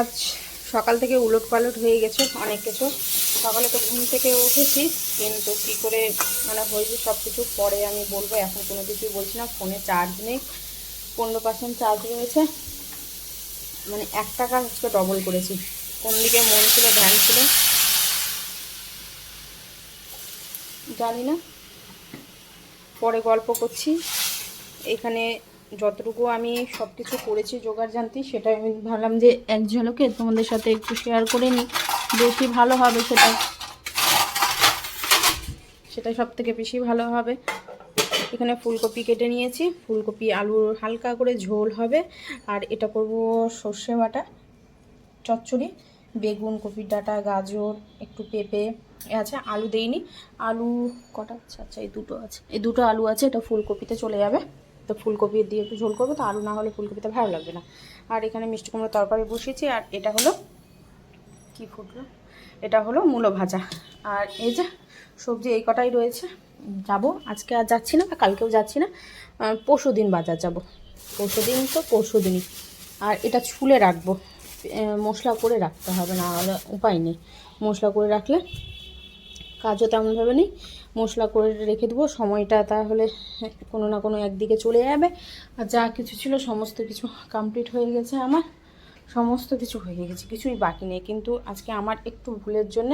আজ সকাল থেকে উলট পালট হয়ে গেছে অনেক কিছু। সকালে তো ঘুম থেকে উঠেছি, কিন্তু কী করে মানে হয়েছে সব কিছু পরে আমি বলব, এখন কোনো কিছুই বলছি না, ফোনে চার্জ নেই। পনেরো পার্সেন্ট চার্জ রয়েছে। মানে এক টাকা আজকে ডবল করেছি। কোন দিকে মন ছিল ধ্যান ছিল। জানি না। পরে গল্প করছি। এখানে যতটুকু আমি সব কিছু করেছি, জোগাড় জানতি সেটা আমি ভাবলাম যে এক ঝলকে তোমাদের সাথে একটু শেয়ার করে নিই বেশি ভালো হবে সেটা। সেটা সব থেকে বেশি ভালো হবে। এখানে ফুলকপি কেটে নিয়েছি, ফুলকপি আলুর হালকা করে ঝোল হবে, আর এটা করব সর্ষে বাটা, চচ্চড়ি, বেগুন, কপির ডাঁটা, গাজর, একটু পেঁপে আছে, আলু দেইনি, আলু কটা আচ্ছা আচ্ছা এই দুটো আছে, এই দুটো আলু আছে, এটা ফুলকপিতে চলে যাবে। তো ফুলকপি দিয়ে একটু ঝোল করব, তো আলু না হলে ফুলকপিতে ভালো লাগবে না। আর এখানে মিষ্টি কুমড়ো তরকারি বসিয়েছি, আর এটা হলো কি ফুটলো? এটা হলো মূলো ভাজা। আর এই যে সবজি এই কটাই রয়েছে, যাব। আজকে আর যাচ্ছি না, বা কালকেও যাচ্ছি না। পরশু দিন বাজার যাব। পরশু দিন তো পরশু দিনই আর এটা ছুলে রাখব। মশলা করে রাখতে হবে, না হলে উপায় নেই। মশলা করে রাখলে কাজও তেমনভাবে নেই। মশলা করে রেখে দেবো। সময়টা তাহলে কোনো না কোনো একদিকে চলে যাবে। আর যা কিছু ছিল সমস্ত কিছু কমপ্লিট হয়ে গেছে আমার। সমস্ত কিছু হয়ে গেছে, কিছুই বাকি নেই। কিন্তু আজকে আমার একটু ভুলের জন্য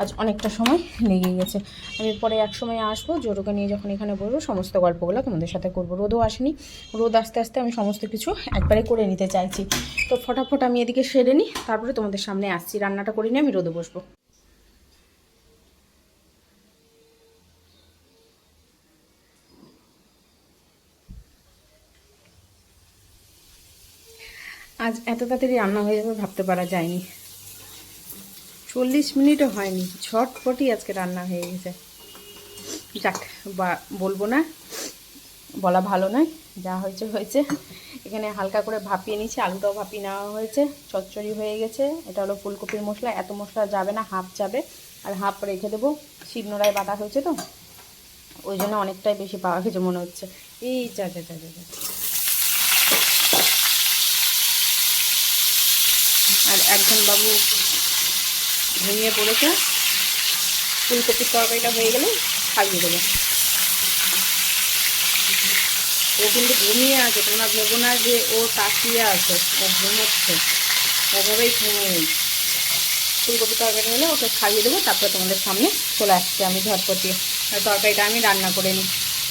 আজ অনেকটা সময় লেগে গেছে। আমি পরে এক সময় আসব, জোরোকে নিয়ে যখন এখানে বলব সমস্ত গল্পগুলো তোমাদের সাথে করব। রোদও আসেনি। রোদ আস্তে আস্তে আমি সমস্ত কিছু একবারে করে নিতে চাইছি। তো ফটাফট আমি এদিকে সেরে নিই, তারপরে তোমাদের সামনে আসছি। রান্নাটা করে নিয়ে আমি রোদে বসবো। আজ এত তাড়াতাড়ি রান্না হয়ে যাবে ভাবতে পারা যায়নি। চল্লিশ মিনিটও হয়নি। ঝটপটই আজকে রান্না হয়ে গেছে। যাক, বা, বলব না, বলা ভালো নয়। যা হয়েছে হয়েছে। এখানে হালকা করে ভাপিয়ে নিয়েছি, আলুটাও ভাপিয়ে নেওয়া হয়েছে। চচ্চড়ি হয়ে গেছে। এটা হলো ফুলকপির মশলা। এত মশলা যাবে না, হাফ যাবে। আর হাফ রেখে দেবো। শিবনোড়ায় বাটা হয়েছে তো? ওই জন্য অনেকটাই বেশি পাওয়া গেছে মনে হচ্ছে। এই যা যা যা যা। আর একজন বাবু ঘুমিয়ে পড়েছে। ফুলকপির তরকারিটা হয়ে গেলে খাইয়ে দেবো। ও কিন্তু ঘুমিয়ে আছে তোমরা ভেবো না যে ও তাকিয়ে আছে, ও ঘুমোচ্ছে, ওভাবেই ঘুমিয়ে ফুলকপি তরকারি হলে ওকে খাইয়ে দেবো, তারপরে তোমাদের সামনে চলে আসছে আমি ঝটপটি। তরকারিটা আমি রান্না করে নিই।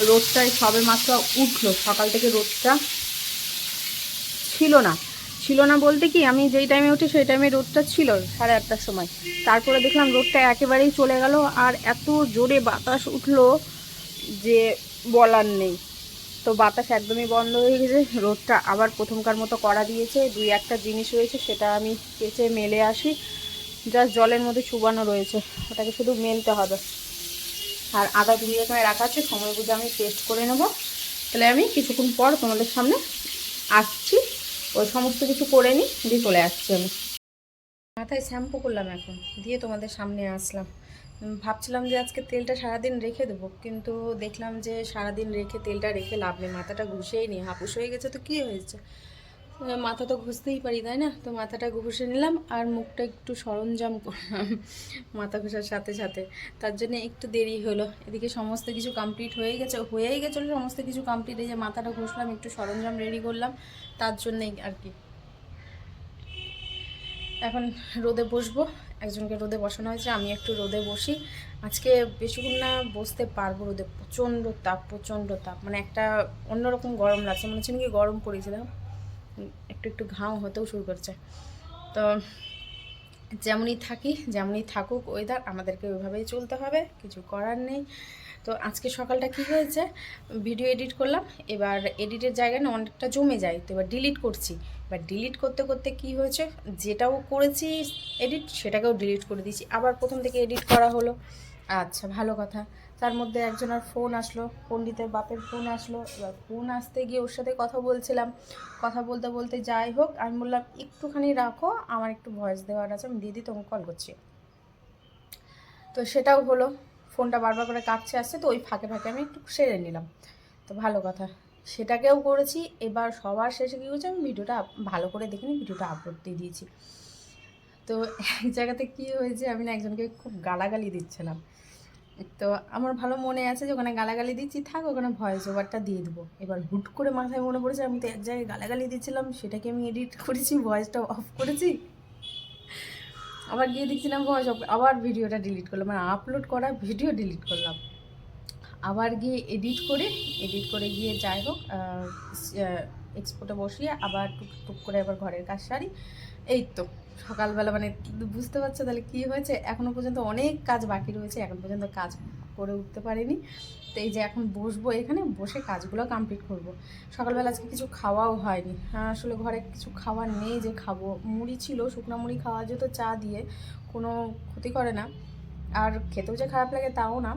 রোদটাই সবে মাত্র উঠল, সকাল থেকে রোদটা ছিল না। ছিল না বলতে কি, আমি যেই টাইমে উঠি সেই টাইমে রোদটা ছিল সাড়ে আটটার সময়। তারপরে দেখলাম রোদটা একেবারেই চলে গেল আর এত জোরে বাতাস উঠল যে বলার নেই। তো বাতাস একদমই বন্ধ হয়ে গেছে, রোদটা আবার প্রথমকার মতো করা দিয়েছে, দুই একটা জিনিস রয়েছে সেটা আমি কেচে মেলে আসি। জাস্ট জলের মধ্যে চুবানো রয়েছে, ওটাকে শুধু মেলতে হবে। আর আদা দুই এখানে রাখা আছে, সময় বুঝে আমি পেস্ট করে নেব। তাহলে আমি কিছুক্ষণ পর তোমাদের সামনে আসছি। ওই সমস্ত কিছু করে নিই দিয়ে চলে আসছি আমি। মাথায় শ্যাম্পু করলাম এখন, দিয়ে তোমাদের সামনে আসলাম। ভাবছিলাম যে আজকে তেলটা সারাদিন রেখে দেবো, কিন্তু দেখলাম যে সারাদিন রেখে তেলটা রেখে লাভ নেই, মাথাটা ঘুষেই নি, হাপুস হয়ে গেছে তো কী হয়েছে? মাথা তো ঘষতেই পারি, তাই না? তো মাথাটা ঘষে নিলাম আর মুখটা একটু সরঞ্জাম করলাম মাথা ঘষার সাথে সাথে। তার জন্য একটু দেরি হলো। এদিকে সমস্ত কিছু কমপ্লিট হয়ে গেছে, হয়েই গেছিল সমস্ত কিছু কমপ্লিট এই যে মাথাটা ঘষলাম, একটু সরঞ্জাম রেডি করলাম, তার জন্যেই আর কি। এখন রোদে বসবো। একজনকে রোদে বসানো হয়েছে, আমি একটু রোদে বসি। আজকে বেশিক্ষণ না বসতে পারব রোদে, প্রচণ্ড তাপ প্রচণ্ড তাপ। মানে একটা অন্যরকম গরম লাগছে, মনে হচ্ছে নাকি গরম পড়েছিল একটু একটু ঘাম হতেও শুরু করছে। তো যেমনই থাকি, যেমনই থাকুক ওয়েদার আমাদেরকে ওইভাবেই চলতে হবে, কিছু করার নেই। তো আজকে সকালটা কি হয়েছে? ভিডিও এডিট করলাম, এবার এডিটের জায়গায় না অনেকটা জমে যায়, তো এবার ডিলিট করছি। এবার ডিলিট করতে করতে কি হয়েছে? যেটাও করেছি এডিট সেটাকেও ডিলিট করে দিয়েছি। আবার প্রথম থেকে এডিট করা হলো। আচ্ছা ভালো কথা। তার মধ্যে একজনের ফোন আসলো, পণ্ডিতের বাপের ফোন আসলো। এবার ফোন আসতে গিয়ে ওর সাথে কথা বলছিলাম। কথা বলতে বলতে যাই হোক, আমি বললাম, একটুখানি রাখো, আমার একটু ভয়েস দেওয়ার আছে, আমি দিদি তোমাকে কল করছি। তো সেটাও হলো ফোনটা বারবার করে কাটছে, আসছে, তো ওই ফাঁকে ফাঁকে আমি একটু সেরে নিলাম। তো ভালো কথা, সেটাকেও করেছি। এবার সবার শেষে কী হয়েছে, আমি ভিডিওটা ভালো করে দেখিনি, ভিডিওটা আপলোড দিয়ে দিয়েছি। তো এক জায়গাতে কী হয়েছে, আমি না একজনকে খুব গালাগালি দিচ্ছিলাম। তো আমার ভালো মনে আছে যে ওখানে গালাগালি দিচ্ছি, থাক ওখানে ভয়েস ওভারটা দিয়ে দেবো। এবার হুট করে মাথায় মনে পড়েছে, আমি তো এক জায়গায় গালাগালি দিচ্ছিলাম, সেটাকে আমি এডিট করেছি ভয়েসটা অফ করেছি। আবার গিয়ে দেখছিলাম ভয়েস অফ আবার ভিডিওটা ডিলিট করলাম মানে আপলোড করা ভিডিও ডিলিট করলাম। আবার গিয়ে এডিট করে এডিট করে গিয়ে যাই হোক এক্সপোর্টে বসিয়ে আবার টুক টুক করে আবার ঘরের কাজ সারি। এই তো, সকালবেলা মানে বুঝতে পারছ তাহলে কি হয়েছে? এখনও পর্যন্ত অনেক কাজ বাকি রয়েছে, এখন পর্যন্ত কাজ করে উঠতে পারিনি। তো এই যে এখন বসবো এখানে, বসে কাজগুলো কমপ্লিট করব। সকালবেলা আজকে কিছু খাওয়াও হয়নি। হ্যাঁ আসলে ঘরে কিছু খাওয়ার নেই যে খাব। মুড়ি ছিল, শুকনো মুড়ি খাওয়া যেত, চা দিয়ে, কোনো ক্ষতি করে না। আর খেতেও যে খারাপ লাগে তাও না।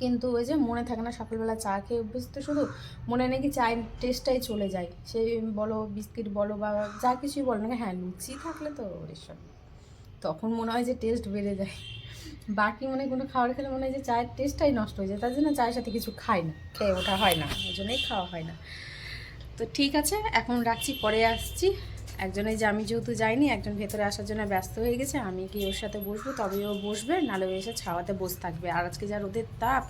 কিন্তু ওই যে মনে থাকে না সকালবেলা চা খেয়ে অভ্যেস, তো শুধু মনে নেই কি চায়ের টেস্টটাই চলে যায়। সে বলো বিস্কিট বলো বা যা কিছুই বলো না হ্যাঁ লুচি থাকলে তো রেশন তখন মনে হয় যে টেস্ট বেড়ে যায়। বাকি মনে কোনো খাবার খেলে মনে হয় যে চায়ের টেস্টটাই নষ্ট হয়ে যায়। তার জন্য চায়ের সাথে কিছু খাই না, খেয়ে ওঠা হয় না, ওই জন্যই খাওয়া হয় না। তো ঠিক আছে, এখন রাখছি, পরে আসছি। একজনে যে আমি যেহেতু যাইনি, একজন ভেতরে আসার জন্য ব্যস্ত হয়ে গেছে, আমি কি ওর সাথে বসবো? তবে ও বসবে নাহলে ও এসে ছাওয়াতে বসে থাকবে। আর আজকে যা রোদের তাপ,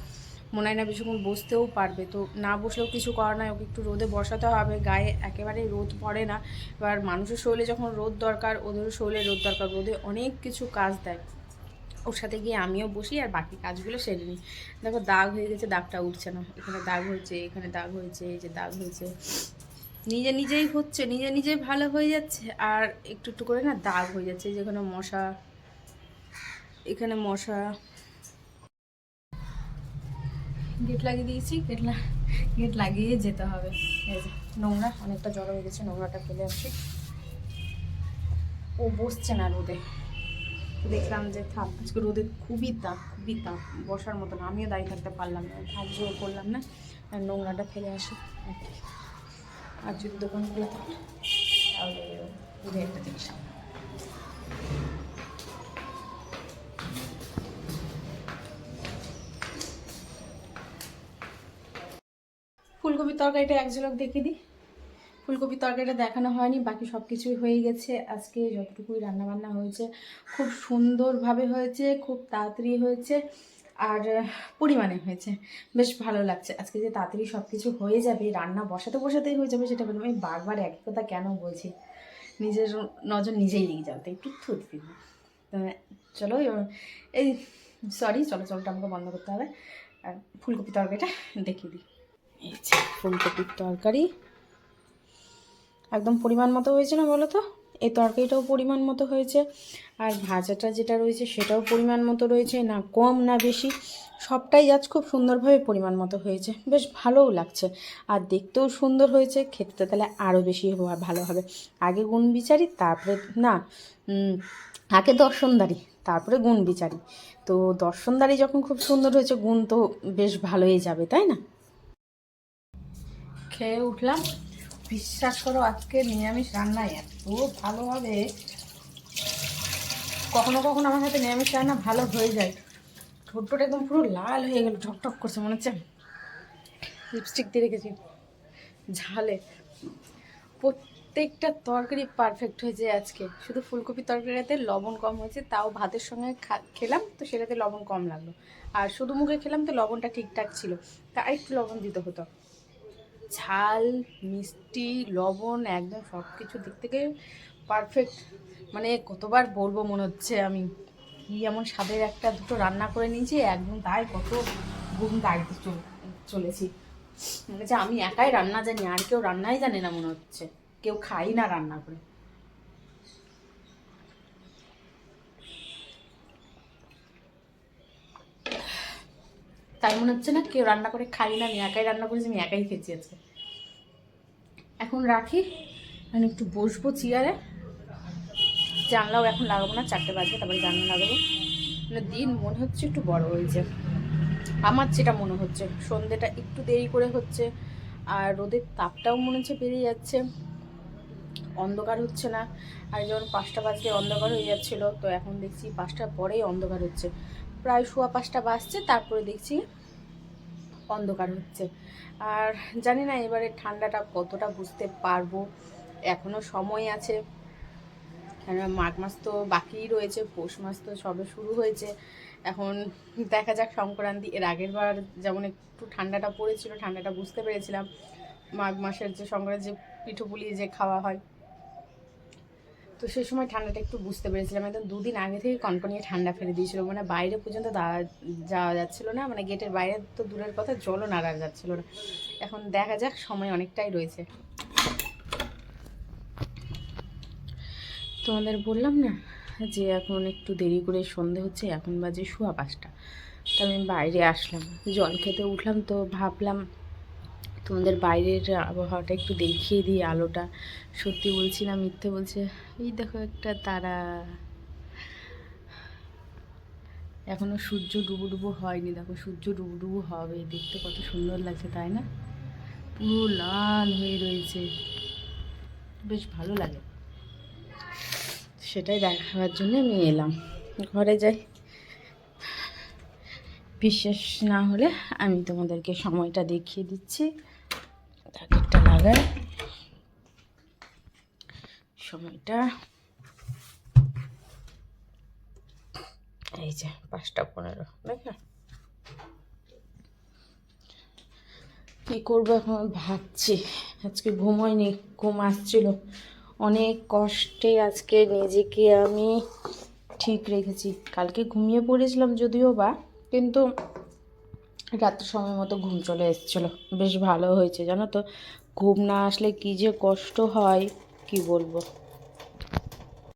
মনে হয় না বেশিক্ষণ বসতেও পারবে। তো না বসলেও কিছু করার নয়, ওকে একটু রোদে বসাতে হবে। গায়ে একেবারে রোদ পড়ে না। এবার মানুষের শরীরে যখন রোদ দরকার, ওদেরও শরীরে রোদ দরকার। রোদে অনেক কিছু কাজ দেয়। ওর সাথে গিয়ে আমিও বসি, আর বাকি কাজগুলো সেরে নিই। দেখো, দাগ হয়ে গেছে, দাগটা উঠছে না। এখানে দাগ হয়েছে, এখানে দাগ হয়েছে, এই যে দাগ হয়েছে। নিজে নিজেই হচ্ছে, নিজে নিজেই ভালো হয়ে যাচ্ছে আর একটু একটু করে না দাগ হয়ে যাচ্ছে, যেখানে মশা, এখানে মশা। গেট লাগিয়ে দিয়েছি, গেট গেট লাগিয়ে যেতে হবে। নোংরা, অনেকটা জড়ো হয়ে গেছে, নোংরাটা ফেলে আসছি। ও বসছে না রোদে। দেখলাম যে, থাক, আজকে রোদে খুবই তাপ খুবই তাপ, বসার মতন। আমিও দাঁড়িয়ে থাকতে পারলাম না ধার্য করলাম না নোংরাটা ফেলে আসি। আর যদি দোকানগুলো থাকে, তাহলে দূরে একটা জিনিস। ফুলকপির তরকারিটা এক ঝলক দেখিয়ে দিই। ফুলকপির তরকারিটা দেখানো হয়নি, বাকি সব কিছুই হয়ে গেছে। আজকে যতটুকুই রান্নাবান্না হয়েছে, খুব সুন্দরভাবে হয়েছে, খুব তাড়াতাড়ি হয়েছে। আর পরিমাণে হয়েছে। বেশ ভালো লাগছে। আজকে যে তাড়াতাড়ি সব কিছু হয়ে যাবে, রান্না বসাতে বসাতেই হয়ে যাবে সেটা বললাম। আমি বারবার একই কথা কেন বলছি? নিজের নজর নিজেই যাও তো একটু থুত দিব চলো এই সরি চলো, চলটা আমাকে বন্ধ করতে হবে। আর ফুলকপি তরকারিটা দেখিয়ে দিই। এই যে, ফুলকপির তরকারি। একদম পরিমাণ মতো হয়েছে না বলো তো? এই তরকারিটাও পরিমাণ মতো হয়েছে, আর ভাজাটা যেটা রয়েছে সেটাও পরিমাণ মতো রয়েছে, না কম না বেশি। সবটাই আজ খুব সুন্দরভাবে পরিমাণ মতো হয়েছে। বেশ ভালোও লাগছে। আর দেখতেও সুন্দর হয়েছে, খেতে তাহলে আরও বেশি ভালো হবে। আগে গুণ বিচারি, তারপরে না আগে দর্শনদারি, তারপরে গুণ বিচারি। তো দর্শনদারি যখন খুব সুন্দর হয়েছে, গুণ তো বেশ ভালোই যাবে, তাই না? খেয়ে উঠলাম। বিশ্বাস করো, আজকে নিরামিষ রান্নায় এত ভালো হবে কখনো কখনো আমার হাতে নিরামিষ রান্না ভালো হয়ে যায়। ঠোঁটটা একদম পুরো লাল হয়ে গেল ঠকঠক করছে মনে হচ্ছে। লিপস্টিক দিয়ে রেখেছি, ঝালে। প্রত্যেকটা তরকারি পারফেক্ট হয়েছে আজকে। শুধু ফুলকপি তরকারিতে লবণ কম হয়েছে, তাও ভাতের সঙ্গে খেলাম, তো সেটাতে লবণ কম লাগল। আর শুধু মুখে খেলাম, তো লবণটা ঠিকঠাক ছিল। তা একটু লবণ দিতে হতো। ঝাল, মিষ্টি, লবণ, একদম সব কিছু দিক থেকে পারফেক্ট মানে কতবার বলব মনে হচ্ছে আমি কি এমন স্বাদের একটা দুটো রান্না করে নিয়েছি, একদম তাই কত গুণ গাইতে চলেছি। মনে হচ্ছে আমি একাই রান্না জানি, আর কেউ রান্নাই জানে না মনে হচ্ছে। কেউ খাই না রান্না করে। তাই মনে হচ্ছে না কেউ রান্না করে খাই না, আমি একাই রান্না করেছি, আমি একাই খেয়েছি আজকে। এখন রাখি, আমি একটু বসবো চেয়ারে। জানলাও এখন লাগাবো না, চারটে বাজবে তারপরে জানলা লাগাবো। মানে দিন মনে হচ্ছে একটু বড় হয়েছে। আমার যেটা মনে হচ্ছে, সন্ধেটা একটু দেরি করে হচ্ছে, আর রোদের তাপটাও মনে হচ্ছে বেড়ে যাচ্ছে। অন্ধকার হচ্ছে না, আর যখন পাঁচটা বাজলে অন্ধকার হয়ে যাচ্ছিল, তো এখন দেখছি পাঁচটার পরেই অন্ধকার হচ্ছে। প্রায় শোয়া পাঁচটা বাজছে, তারপরে দেখছি অন্ধকার হচ্ছে। আর জানি না, এবারে ঠান্ডাটা কতটা বুঝতে পারব। এখনও সময় আছে। কেন মাঘ মাস তো বাকিই রয়েছে, পৌষ মাস তো সবে শুরু হয়েছে। এখন দেখা যাক সংক্রান্তি। এর আগের বার যেমন একটু ঠান্ডাটা পড়েছিল, ঠান্ডাটা বুঝতে পেরেছিলাম। মাঘ মাসের যে সংক্রান্তি, যে পিঠুপুলি যে খাওয়া হয় তো সেই সময় ঠান্ডাটা একটু বুঝতে পেরেছিলাম। একদম দুদিন আগে থেকে কনকনিয়ে ঠান্ডা ফেলে দিয়েছিল। মানে বাইরে পর্যন্ত দাঁড়া- যাওয়া যাচ্ছিল না। মানে গেটের বাইরে তো দূরের কথা, জলও নাড়া যাচ্ছিল না। এখন দেখা যাক, সময় অনেকটাই রয়েছে। তোমাদের বললাম না যে এখন একটু দেরি করে সন্ধে হচ্ছে, এখন বাজে শোয়া পাঁচটা। তো আমি বাইরে আসলাম। জল খেতে উঠলাম তো, ভাবলাম তোমাদের বাইরের আবহাওয়াটা একটু দেখিয়ে দিই, আলোটা। সত্যি বলছি না, মিথ্যে বলছে। এই দেখো একটা তারা। এখনও সূর্য ডুবু ডুবু হয়নি, দেখো সূর্য ডুবু ডুবু হবে। দেখতে কত সুন্দর লাগছে, তাই না? পুরো লাল হয়ে রয়েছে। বেশ ভালো লাগে। সেটাই দেখাবার জন্য আমি এলাম। ঘরে যাই। বিশ্বাস না হলে আমি তোমাদেরকে সময়টা দেখিয়ে দিচ্ছি। লাগাই সময়টা। এই যে, পাঁচটা পনেরো দেখো কী করব এখন? ভাবছি। আজকে ঘুমোয়নি ঘুম আসছিল। অনেক কষ্টে আজকে নিজেকে আমি ঠিক রেখেছি। কালকে ঘুমিয়ে পড়েছিলাম যদিও বা, কিন্তু রাত্রে সময় মতো ঘুম চলে এসেছিল। বেশ ভালো হয়েছে, জানো তো? ঘুম না আসলে কী যে কষ্ট হয় কি বলব?